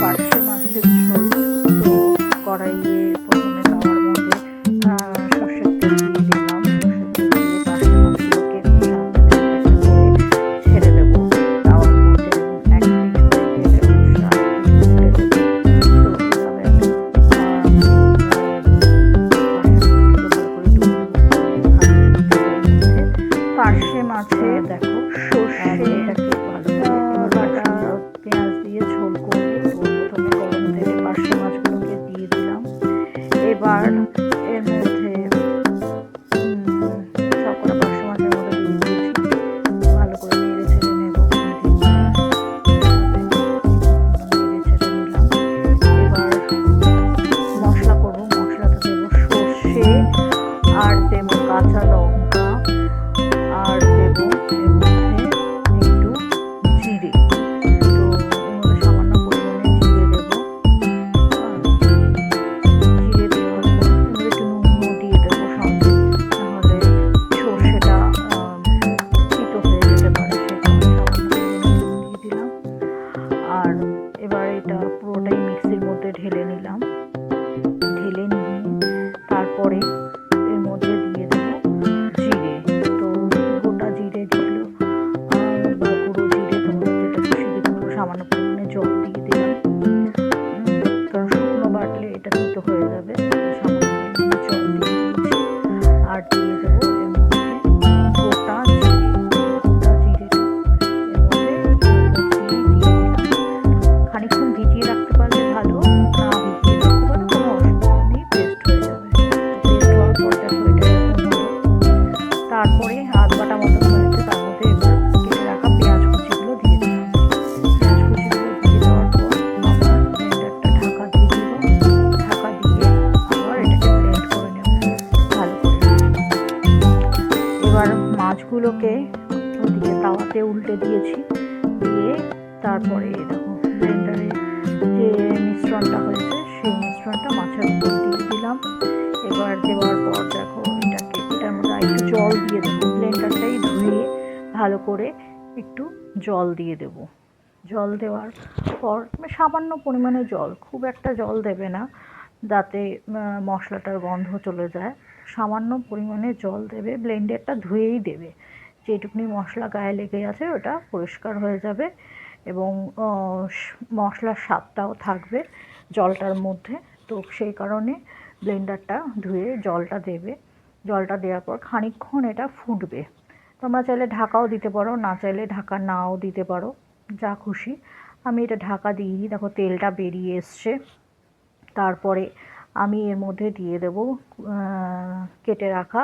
পার্শে মাছের ঝোল তো কড়াইয়ে প্রথমে তাওয়ার মধ্যে সর্ষের তেল দিয়ে দিলাম। পার্শে মাছে দেখো সর্ষে এটাকে ভালো করে পেঁয়াজ দিয়ে ঝোল করব। এবার এর মধ্যে ঢেলে নিলাম। ঢেলে নিয়ে তারপরে এর মধ্যে দিয়ে জিরে। তো গোটা জিরে জিরে যেটা সামান্য পরিমাণে জল। মাছগুলোকে ওদিকে তাওয়াতে উল্টে দিয়েছি, দিয়ে তারপরে দেখো ব্লেন্ডারে যে মিশ্রণটা হয়েছে, সেই মিশ্রণটা মাছের উপর দিয়ে দিলাম। এবার দেওয়ার পর দেখো এটাকে, এটার মধ্যে একটু জল দিয়ে দেবো। ব্লেন্ডারটাই ধুয়ে ভালো করে একটু জল দিয়ে দেব। জল দেওয়ার পর সামান্য পরিমাণে জল, খুব একটা জল দেবে না, যাতে মশলাটার গন্ধ চলে যায়। সামান্য পরিমাণে জল দেবে, ব্লেন্ডারটা ধুয়েই দেবে। যেটুকুনি মশলা গায়ে লেগে আছে ওটা পরিষ্কার হয়ে যাবে এবং মশলার স্বাদটাও থাকবে জলটার মধ্যে। তো সেই কারণে ব্লেন্ডারটা ধুয়ে জলটা দেবে। জলটা দেওয়ার পর খানিকক্ষণ এটা ফুটবে। তোমরা চাইলে ঢাকাও দিতে পারো, না চাইলে ঢাকা নাও দিতে পারো। যা খুশি। আমি এটা ঢাকা দিই দেখো তেলটা বেরিয়ে এসছে। তারপরে আমি এর মধ্যে দিয়ে দেবো কেটে রাখা